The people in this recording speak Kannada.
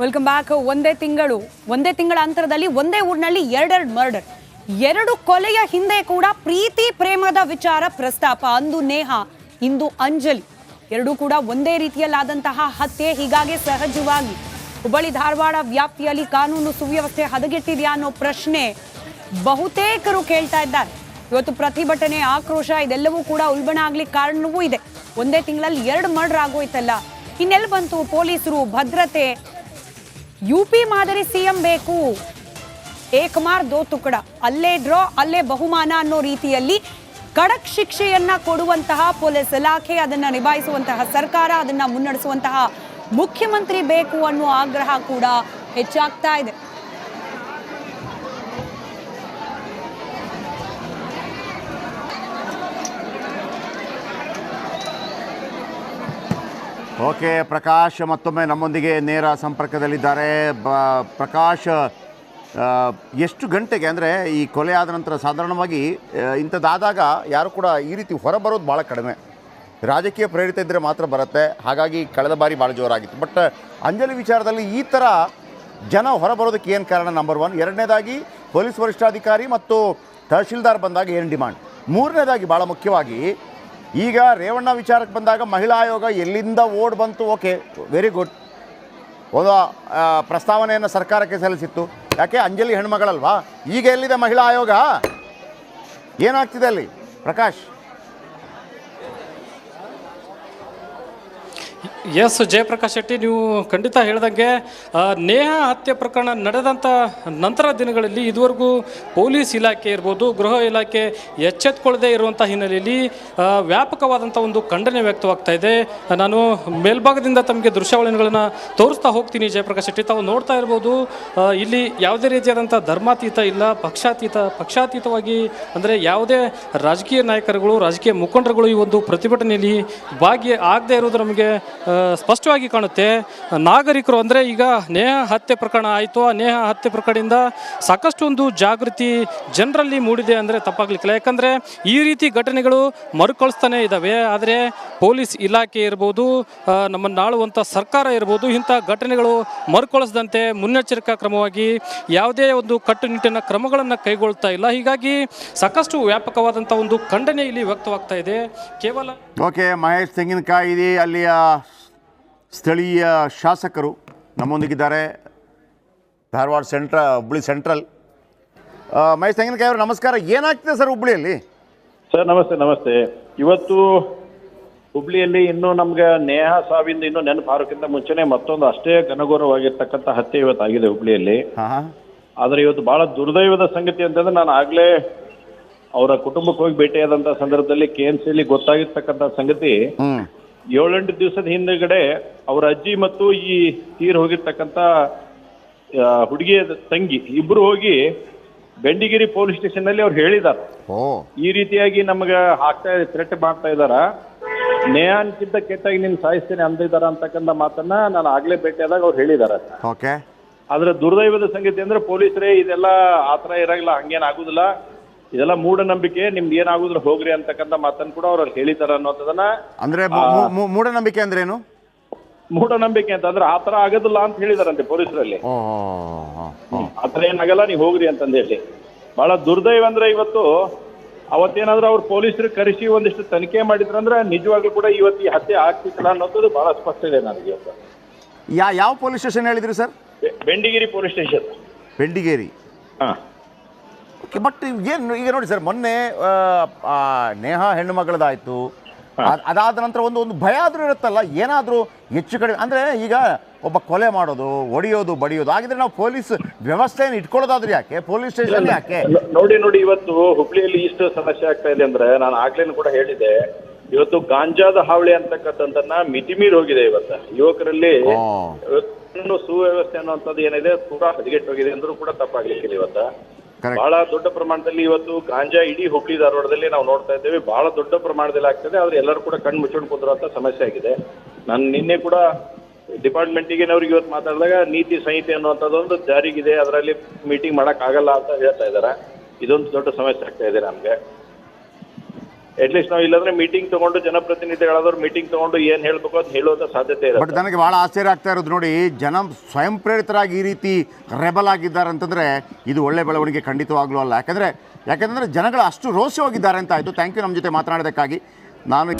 ವೆಲ್ಕಮ್ ಬ್ಯಾಕ್ ಒಂದೇ ತಿಂಗಳು, ಒಂದೇ ತಿಂಗಳ ಅಂತರದಲ್ಲಿ ಒಂದೇ ಊರಿನಲ್ಲಿ ಎರಡೆರಡು ಮರ್ಡರ್ ಎರಡು ಕೊಲೆಯ ಹಿಂದೆ ಕೂಡ ಪ್ರೀತಿ ಪ್ರೇಮದ ವಿಚಾರ ಪ್ರಸ್ತಾಪ. ಅಂದು ನೇಹ, ಇಂದು ಅಂಜಲಿ. ಎರಡೂ ಕೂಡ ಒಂದೇ ರೀತಿಯಲ್ಲಾದಂತಹ ಹತ್ಯೆ, ಹೀಗಾಗಿ ಸಹಜವಾಗಿ. ಹುಬ್ಬಳ್ಳಿ ಧಾರವಾಡ ವ್ಯಾಪ್ತಿಯಲ್ಲಿ ಕಾನೂನು ಸುವ್ಯವಸ್ಥೆ ಹದಗೆಟ್ಟಿದೆಯಾ ಅನ್ನೋ ಪ್ರಶ್ನೆ ಬಹುತೇಕರು ಕೇಳ್ತಾ ಇದ್ದಾರೆ. ಇವತ್ತು ಪ್ರತಿಭಟನೆ, ಆಕ್ರೋಶ, ಇದೆಲ್ಲವೂ ಕೂಡ ಉಲ್ಬಣ ಆಗ್ಲಿಕ್ಕೆ ಕಾರಣವೂ ಇದೆ. ಒಂದೇ ತಿಂಗಳಲ್ಲಿ ಎರಡು ಮರ್ಡರ್ ಆಗೋಯ್ತಲ್ಲ. ಇನ್ನೆಲ್ಲಿ ಬಂತು? ಪೊಲೀಸರು ಭದ್ರತೆ ಯು ಪಿ ಮಾದರಿ ಸಿಎಂ ಬೇಕು. ಏಕಮಾರ್ ದೋ ತುಕಡ. ಅಲ್ಲೇ ಡ್ರಾ, ಅಲ್ಲೇ ಬಹುಮಾನ ಅನ್ನೋ ರೀತಿಯಲ್ಲಿ ಕಡಕ್ ಶಿಕ್ಷೆಯನ್ನ ಕೊಡುವಂತಹ ಪೊಲೀಸ್ ಇಲಾಖೆ ಅದನ್ನ ನಿಭಾಯಿಸುವಂತಹ ಸರ್ಕಾರ, ಅದನ್ನ ಮುನ್ನಡೆಸುವಂತಹ ಮುಖ್ಯಮಂತ್ರಿ ಬೇಕು ಅನ್ನೋ ಆಗ್ರಹ ಕೂಡ ಹೆಚ್ಚಾಗ್ತಾ ಇದೆ. ಓಕೆ ಪ್ರಕಾಶ್ ಮತ್ತೊಮ್ಮೆ ನಮ್ಮೊಂದಿಗೆ ನೇರ ಸಂಪರ್ಕದಲ್ಲಿದ್ದಾರೆ. ಬ, ಪ್ರಕಾಶ್ ಎಷ್ಟು ಗಂಟೆಗೆ ಅಂದರೆ ಈ ಕೊಲೆ ಆದ ನಂತರ ಸಾಧಾರಣವಾಗಿ ಇಂಥದ್ದಾದಾಗ ಯಾರು ಕೂಡ ಈ ರೀತಿ ಹೊರಬರೋದು ಭಾಳ ಕಡಿಮೆ. ರಾಜಕೀಯ ಪ್ರೇರಿತ ಇದ್ದರೆ ಮಾತ್ರ ಬರುತ್ತೆ. ಹಾಗಾಗಿ ಕಳೆದ ಬಾರಿ ಭಾಳ ಜೋರಾಗಿತ್ತು. ಬಟ್, ಅಂಜಲಿ ವಿಚಾರದಲ್ಲಿ ಈ ಥರ ಜನ ಹೊರಬರೋದಕ್ಕೆ ಏನು ಕಾರಣ? ನಂಬರ್ ಒನ್ ಎರಡನೇದಾಗಿ, ಪೊಲೀಸ್ ವರಿಷ್ಠಾಧಿಕಾರಿ ಮತ್ತು ತಹಶೀಲ್ದಾರ್ ಬಂದಾಗ ಏನು ಡಿಮಾಂಡ್? ಮೂರನೇದಾಗಿ ಭಾಳ ಮುಖ್ಯವಾಗಿ ಈಗ ರೇವಣ್ಣ ವಿಚಾರಕ್ಕೆ ಬಂದಾಗ ಮಹಿಳಾ ಆಯೋಗ ಎಲ್ಲಿಂದ ಓಡ್ ಬಂತು, ಓಕೆ ವೆರಿ ಗುಡ್ ಒಂದು ಪ್ರಸ್ತಾವನೆಯನ್ನು ಸರ್ಕಾರಕ್ಕೆ ಸಲ್ಲಿಸಿತ್ತು. ಯಾಕೆ? ಅಂಜಲಿ ಹೆಣ್ಮಗಳಲ್ವಾ? ಈಗ ಎಲ್ಲಿದೆ ಮಹಿಳಾ ಆಯೋಗ? ಏನಾಗ್ತಿದೆ ಅಲ್ಲಿ? ಪ್ರಕಾಶ್ ಎಸ್ ಜಯಪ್ರಕಾಶ್ ಶೆಟ್ಟಿ, ನೀವು ಖಂಡಿತ ಹೇಳ್ದಂಗೆ ನೇಹ ಹತ್ಯೆ ಪ್ರಕರಣ ನಡೆದಂಥ ನಂತರ ದಿನಗಳಲ್ಲಿ ಇದುವರೆಗೂ ಪೊಲೀಸ್ ಇಲಾಖೆ ಇರ್ಬೋದು, ಗೃಹ ಇಲಾಖೆ ಎಚ್ಚೆತ್ಕೊಳ್ಳದೆ ಇರುವಂಥ ಹಿನ್ನೆಲೆಯಲ್ಲಿ ವ್ಯಾಪಕವಾದಂಥ ಒಂದು ಖಂಡನೆ ವ್ಯಕ್ತವಾಗ್ತಾ ಇದೆ. ನಾನು ಮೇಲ್ಭಾಗದಿಂದ ತಮಗೆ ದೃಶ್ಯಾವಳಿಗಳನ್ನು ತೋರಿಸ್ತಾ ಹೋಗ್ತೀನಿ ಜಯಪ್ರಕಾಶ್ ಶೆಟ್ಟಿ. ತಾವು ನೋಡ್ತಾ ಇರ್ಬೋದು ಇಲ್ಲಿ ಯಾವುದೇ ರೀತಿಯಾದಂಥ ಧರ್ಮಾತೀತ ಇಲ್ಲ, ಪಕ್ಷಾತೀತ, ಪಕ್ಷಾತೀತವಾಗಿ ಅಂದರೆ ಯಾವುದೇ ರಾಜಕೀಯ ನಾಯಕರುಗಳು, ರಾಜಕೀಯ ಮುಖಂಡರುಗಳು ಈ ಒಂದು ಪ್ರತಿಭಟನೆಯಲ್ಲಿ ಭಾಗಿ ಆಗದೆ ಇರೋದು ನಮಗೆ ಸ್ಪಷ್ಟವಾಗಿ ಕಾಣುತ್ತೆ. ನಾಗರಿಕರು ಅಂದರೆ ಈಗ ನೇಹ ಹತ್ಯೆ ಪ್ರಕರಣ ಆಯಿತು. ಆ ನೇಹ ಹತ್ಯೆ ಪ್ರಕರಣದಿಂದ ಸಾಕಷ್ಟು ಒಂದು ಜಾಗೃತಿ ಜನರಲ್ಲಿ ಮೂಡಿದೆ ಅಂದರೆ ತಪ್ಪಾಗ್ಲಿಕ್ಕಿಲ್ಲ. ಯಾಕಂದರೆ ಈ ರೀತಿ ಘಟನೆಗಳು ಮರುಕಳಿಸ್ತಾನೆ ಇದ್ದಾವೆ ಆದರೆ ಪೊಲೀಸ್ ಇಲಾಖೆ ಇರ್ಬೋದು ನಮ್ಮನ್ನು ಆಳುವಂಥ ಸರ್ಕಾರ ಇರ್ಬೋದು, ಇಂಥ ಘಟನೆಗಳು ಮರುಕಳಿಸದಂತೆ ಮುನ್ನೆಚ್ಚರಿಕಾ ಕ್ರಮವಾಗಿ ಯಾವುದೇ ಒಂದು ಕಟ್ಟುನಿಟ್ಟಿನ ಕ್ರಮಗಳನ್ನು ಕೈಗೊಳ್ತಾ ಇಲ್ಲ. ಹೀಗಾಗಿ ಸಾಕಷ್ಟು ವ್ಯಾಪಕವಾದಂಥ ಒಂದು ಖಂಡನೆ ಇಲ್ಲಿ ವ್ಯಕ್ತವಾಗ್ತಾ ಇದೆ. ಕೇವಲ ಓಕೆ, ಮಹೇಶ್ ತೆಂಗಿನಕಾಯಿ ಅಲ್ಲಿಯ ಸ್ಥಳೀಯ ಶಾಸಕರು ನಮ್ಮೊಂದಿಗಿದ್ದಾರೆ. ಧಾರವಾಡ ಸೆಂಟ್ರ ಹುಬ್ಳಿ ಸೆಂಟ್ರಲ್ ಮಹೇಶ್ ತೆಂಗಿನಕಾಯಿ ಅವರು ನಮಸ್ಕಾರ. ಏನಾಗ್ತಿದೆ ಸರ್ ಹುಬ್ಳಿಯಲ್ಲಿ? ಸರ್ ನಮಸ್ತೆ ನಮಸ್ತೆ. ಇವತ್ತು ಹುಬ್ಳಿಯಲ್ಲಿ ಇನ್ನೂ ನಮ್ಗೆ ನೇಹ ಸಾವಿಂದ ಇನ್ನೂ ನೆನಪು ಹಾರೋಕ್ಕಿಂತ ಮುಂಚೆನೆ ಮತ್ತೊಂದು ಅಷ್ಟೇ ಘನಘೋರವಾಗಿರ್ತಕ್ಕಂಥ ಹತ್ಯೆ ಇವತ್ತು ಆಗಿದೆ ಹುಬ್ಳಿಯಲ್ಲಿ ಆದ್ರೆ ಇವತ್ತು ಬಹಳ ದುರ್ದೈವದ ಸಂಗತಿ ಅಂತಂದ್ರೆ ನಾನು ಆಗ್ಲೇ ಅವರ ಕುಟುಂಬಕ್ಕೆ ಹೋಗಿ ಭೇಟಿಯಾದಂಥ ಸಂದರ್ಭದಲ್ಲಿ ಕೆ ಎನ್ ಸಿಲಿ ಗೊತ್ತಾಗಿರ್ತಕ್ಕಂಥ ಸಂಗತಿ. ಏಳೆಂಟು ದಿವಸದ ಹಿಂದೆಗಡೆ ಅವರ ಅಜ್ಜಿ ಮತ್ತು ಈ ತೀರ್ ಹೋಗಿರ್ತಕ್ಕಂಥ ಹುಡುಗಿಯ ತಂಗಿ ಇಬ್ರು ಹೋಗಿ ಬೆಂಡಿಗಿರಿ ಪೊಲೀಸ್ ಸ್ಟೇಷನ್ನಲ್ಲಿ ಅವ್ರು ಹೇಳಿದ್ದಾರೆ ಓ ಈ ರೀತಿಯಾಗಿ ನಮಗೆ ಹಾಕ್ತಾ ಥ್ರೆಟ್ ಮಾಡ್ತಾ ಇದಾರ. ನೇಹಾನ್ಕಿಂತ ಕೆಟ್ಟಾಗಿ ನಿನ್ ಸಾಯಿಸ್ತೇನೆ ಇದಾರ ಅಂತಕ್ಕಂಥ ಮಾತನ್ನ ನಾನು ಆಗ್ಲೇ ಭೇಟಿಯಾದಾಗ ಅವ್ರು ಹೇಳಿದಾರೆ. ಆದ್ರೆ ದುರ್ದೈವದ ಸಂಗತಿ ಅಂದ್ರೆ ಪೊಲೀಸರೇ ಇದೆಲ್ಲ ಆತರ ಇರಂಗಿಲ್ಲ ಹಂಗೇನ್ ಆಗುದಿಲ್ಲ. ಇದೆಲ್ಲ ಮೂಢನಂಬಿಕೆ ನಿಮ್ಗೆ ಏನಾಗುದ್ರ ಹೋಗ್ರಿ ಅಂತಕ್ಕಂಥ ಮಾತನ್ನು ಕೂಡ ಅವ್ರು ಹೇಳಿದಾರ ಅನ್ನೋದನ್ನ ಅಂದ್ರೆ ಮೂಢನಂಬಿಕೆ ಅಂದ್ರೇನು ಮೂಢನಂಬಿಕೆ ಅಂತ ಅಂದ್ರೆ ಆತರ ಆಗೋದಿಲ್ಲ ಅಂತ ಹೇಳಿದಾರಂತೆ ಪೊಲೀಸರಲ್ಲಿ. ಓ ಓ ಆತರ ಏನಾಗಲ್ಲ ನೀವು ಹೋಗ್ರಿ ಅಂತಂದು ಹೇಳಿ. ಬಹಳ ದುರ್ದೈವ ಅಂದ್ರೆ ಇವತ್ತು ಅವತ್ತೇನಾದ್ರೂ ಅವ್ರು ಪೊಲೀಸರು ಕರೆಸಿ ಒಂದಿಷ್ಟು ತನಿಖೆ ಮಾಡಿದ್ರಂದ್ರೆ ನಿಜವಾಗ್ಲೂ ಕೂಡ ಇವತ್ತು ಈ ಹತ್ಯೆ ಆಗ್ತಿತ್ತಲ್ಲ ಅನ್ನೋದು ಬಹಳ ಸ್ಪಷ್ಟ ಇದೆ ನನಗೆ ಇವತ್ತು. ಯಾ ಯಾವ ಪೊಲೀಸ್ ಸ್ಟೇಷನ್ ಹೇಳಿದ್ರಿ ಸರ್? ಬೆ- ಬೆಂಡಿಗಿರಿ ಪೊಲೀಸ್ ಸ್ಟೇಷನ್. ಬೆಂಡಿಗೇರಿ. ಹಾ. ಓಕೆ ಬಟ್ ಏನು ಈಗ ನೋಡಿ ಸರ್ ಮೊನ್ನೆ ನೇಹ ಹೆಣ್ಣು ಮಗಳದಾಯ್ತು. ಅದ್- ಅದಾದ ನಂತರ ಒಂದು ಒಂದು ಭಯ ಆದರೂ ಇರುತ್ತಲ್ಲ ಏನಾದರೂ ಹೆಚ್ಚು ಕಡಿಮೆ ಅಂದರೆ ಈಗ ಒಬ್ಬ ಕೊಲೆ ಮಾಡೋದು ಒಡೆಯೋದು ಬಡಿಯೋದು ಆಗಿದ್ರೆ ನಾವು ಪೊಲೀಸ್ ವ್ಯವಸ್ಥೆಯನ್ನು ಇಟ್ಕೊಳ್ಳೋದಾದ್ರೆ ಯಾಕೆ? ಪೊಲೀಸ್ ಸ್ಟೇಷನ್ ಯಾಕೆ? ನೋಡಿ ನೋಡಿ ಇವತ್ತು ಹುಬ್ಳಿಯಲ್ಲಿ ಇಷ್ಟು ಸಮಸ್ಯೆ ಆಗ್ತಾ ಇದೆ ಅಂದ್ರೆ ನಾನು ಆಗ್ಲೇನು ಕೂಡ ಹೇಳಿದೆ ಇವತ್ತು ಗಾಂಜಾದ ಹಾವಳಿ ಅಂತಕ್ಕಂಥದ್ದನ್ನ ಮಿತಿಮೀರಿ ಹೋಗಿದೆ ಇವತ್ತು. ಯುವಕರಲ್ಲಿ ಸುವ್ಯವಸ್ಥೆ ಅನ್ನುವಂಥದ್ದು ಏನಿದೆ ಪೂರಾ ಹದಗೆಟ್ಟು ಹೋಗಿದೆ ಅಂದ್ರೂ ಕೂಡ ತಪ್ಪಾಗ್ಲಿಕ್ಕಿಲ್ಲ ಇವತ್ತು. ಬಹಳ ದೊಡ್ಡ ಪ್ರಮಾಣದಲ್ಲಿ ಇವತ್ತು ಗಾಂಜಾ ಇಡೀ ಹುಬ್ಳಿ ಧಾರವಾಡದಲ್ಲಿ ನಾವು ನೋಡ್ತಾ ಇದ್ದೇವೆ. ಬಹಳ ದೊಡ್ಡ ಪ್ರಮಾಣದಲ್ಲಿ ಆಗ್ತದೆ. ಆದ್ರೆ ಎಲ್ಲರೂ ಕೂಡ ಕಣ್ಣು ಮುಚ್ಚಿಕೊಂಡು ಕುಂದಿರುವಂತ ಸಮಸ್ಯೆ ಆಗಿದೆ. ನಾನು ನಿನ್ನೆ ಕೂಡ ಡಿಪಾರ್ಟ್ಮೆಂಟಿಗೆ ಅವ್ರಿಗೆ ಇವತ್ತು ಮಾತಾಡಿದಾಗ ನೀತಿ ಸಂಹಿತೆ ಅನ್ನುವಂಥದ್ದೊಂದು ಜಾರಿಗಿದೆ ಅದರಲ್ಲಿ ಮೀಟಿಂಗ್ ಮಾಡಕ್ ಆಗಲ್ಲ ಅಂತ ಹೇಳ್ತಾ ಇದ್ದಾರೆ. ಇದೊಂದು ದೊಡ್ಡ ಸಮಸ್ಯೆ ಆಗ್ತಾ ಇದೆ ನಮ್ಗೆ. ಅಟ್ಲೀಸ್ಟ್ ನಾವು ಇಲ್ಲಾಂದ್ರೆ ಮೀಟಿಂಗ್ ತಗೊಂಡು ಜನಪ್ರತಿನಿಧಿಗಳಾದವ್ರು ಮೀಟಿಂಗ್ ತಗೊಂಡು ಏನ್ ಹೇಳ್ಬೇಕು ಅಂತ ಹೇಳುವಂತ ಸಾಧ್ಯತೆ ಬಟ್ ನನಗೆ ಭಾಳ ಆಶ್ಚರ್ಯ ಆಗ್ತಾ ಇರೋದು ನೋಡಿ, ಜನ ಸ್ವಯಂ ಪ್ರೇರಿತರಾಗಿ ಈ ರೀತಿ ರೆಬಲ್ ಆಗಿದ್ದಾರೆ ಅಂತಂದರೆ ಇದು ಒಳ್ಳೆ ಬೆಳವಣಿಗೆ ಖಂಡಿತವಾಗ್ಲೂ ಅಲ್ಲ. ಯಾಕಂದರೆ ಯಾಕಂದರೆ ಜನಗಳು ಅಷ್ಟು ರೋಷವಾಗಿದ್ದಾರೆ ಅಂತ ಆಯಿತು. ಥ್ಯಾಂಕ್ ಯು ನಮ್ಮ ಜೊತೆ ಮಾತನಾಡೋದಕ್ಕಾಗಿ ನಾನು